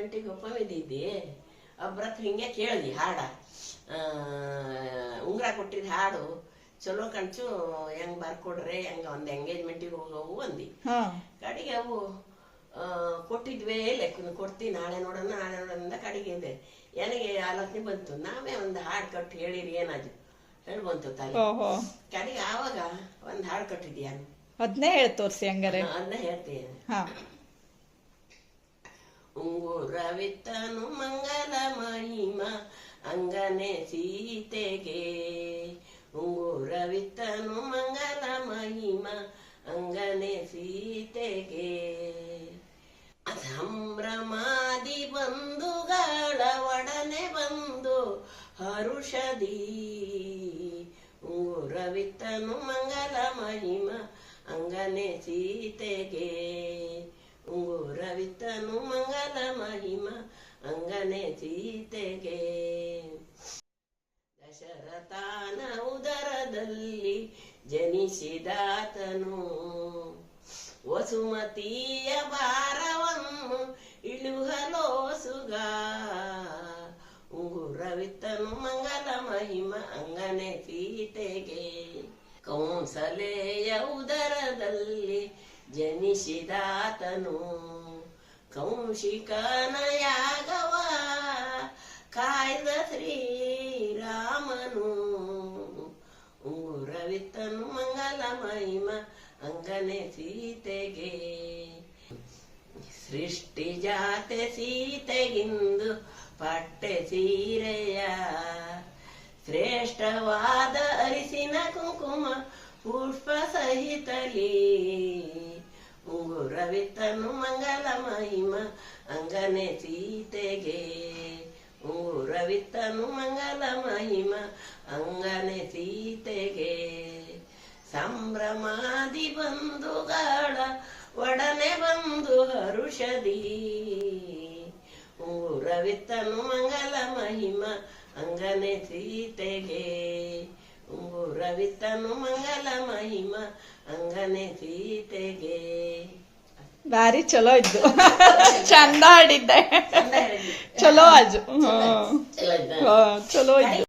ಎಂಗೇಜ್ಮೆಂಟಿಗೆ ಉಪವೇದಿ ಇದ್ದಿ ಹತ್ರ ಹಿಂಗೆ ಕೇಳ್ದಿ ಹಾಡ. ಉಂಗ್ರ ಕೊಟ್ಟಿದ್ ಹಾಡು. ಚಲೋ ಕಣ್ಸು ಹೆಂಗ್ ಬರ್ಕೊಡ್ರೆ ಹೆಂಗ ಒಂದ್ ಎಂಗೇಜ್ಮೆಂಟಿಗೆ ಹೋಗವು ಅಂದಿ. ಕಡೆಗೆ ಅವು ಕೊಟ್ಟಿದ್ವೇ ಲೆಕ್ಕ ಕೊಡ್ತೀನಿ ನಾಳೆ ನೋಡೋಣ ನಾಳೆ ನೋಡೋಣ ಕಡೆಗೆ ಇದೆ. ನನಗೆ ಆಲೋಚನೆ ಬಂತು ನಾವೇ ಒಂದು ಹಾಡು ಕಟ್ಟು ಹೇಳಿರಿ ಏನಾದ್ರು. ಹೇಳಿ ಬಂತು ತಲೆ. ಓಹೋ. ಕಡೆಗೆ ಆವಾಗ ಒಂದು ಹಾಡು ಕಟ್ಟಿದ್ಯಾನು ಅದನ್ನೇ ಹೇಳಿ ತೋರ್ಸಿ ಹಂಗಾರೆ. ಅದನ್ನ ಹೇಳ್ತೀನಿ. ಉಂಗುರವಿತ್ತನು ಮಂಗಲ ಮಹಿಮ, ಅಂಗನೆ ಸೀತೆಗೆ. ಉಂಗುರವಿತ್ತನು ಮಂಗಲ ಮಹಿಮ, ಅಂಗನೆ ಸೀತೆಗೆ. ಸಂಭ್ರಮಾದಿ ಬಂಧುಗಳ ಒಡನೆ ಬಂದು ಹರುಷದಿ. ಉಂಗುರವಿತ್ತನು ಮಂಗಲ ಮಹಿಮ, ಅಂಗನೆ ಸೀತೆಗೆ. ಉಂಗುರವಿತ್ತನು ಮಂಗಲ ಮಹಿಮ ಅಂಗನೆ ಸೀತೆಗೆ. ದಶರಥನ ಉದರದಲ್ಲಿ ಜನಿಸಿದಾತನು. ವಸುಮತಿಯ ಭಾರವನ್ನು ಇಳುಹಲೋಸುಗ. ಉಂಗುರವಿತ್ತನು ಮಂಗಲ ಮಹಿಮ ಅಂಗನೆ ಸೀತೆಗೆ. ಕೌಸಲೆಯ ಉದರದಲ್ಲಿ ಜನಿಸಿದಾತನು. ಕೌಶಿಕನ ಯಾಗವ ಕಾಯ್ದ ಶ್ರೀರಾಮನು. ಉಂಗುರವಿತ್ತನು ಮಂಗಲ ಮಹಿಮ ಅಂಗನೆ ಸೀತೆಗೆ. ಸೃಷ್ಟಿ ಜಾತೆ ಸೀತೆಗಿಂದು ಪಟ್ಟೆ ಸೀರೆಯ. ಶ್ರೇಷ್ಠವಾದ ಅರಿಸಿನ ಕುಂಕುಮ ಪುಷ್ಪ ಸಹಿತಲಿ. ಉಂಗುರವಿತ್ತನು ಮಂಗಲ ಮಹಿಮ ಅಂಗನೆ ಸೀತೆಗೆ. ರವಿತನು ಮಂಗಲ ಮಹಿಮ ಅಂಗನೆ ಸೀತೆಗೆ. ಸಂಭ್ರಮಾದಿ ಬಂಧುಗಳ ಒಡನೆ ಬಂದು ಹರುಷದಿ. ರವಿತನು ಮಂಗಲ ಮಹಿಮ ಅಂಗನೆ ಸೀತೆಗೆ. ರವಿತನು ಮಂಗಲ ಮಹಿಮ ಅಂಗನೆ ಸೀತೆಗೆ. ಭಾರಿ ಚಲೋ ಇದ್ದು. ಚಂದ ಆಡಿದ್ದೆ ಚಲೋ ಆಜು. ಚಲೋ ಇದ್ದು.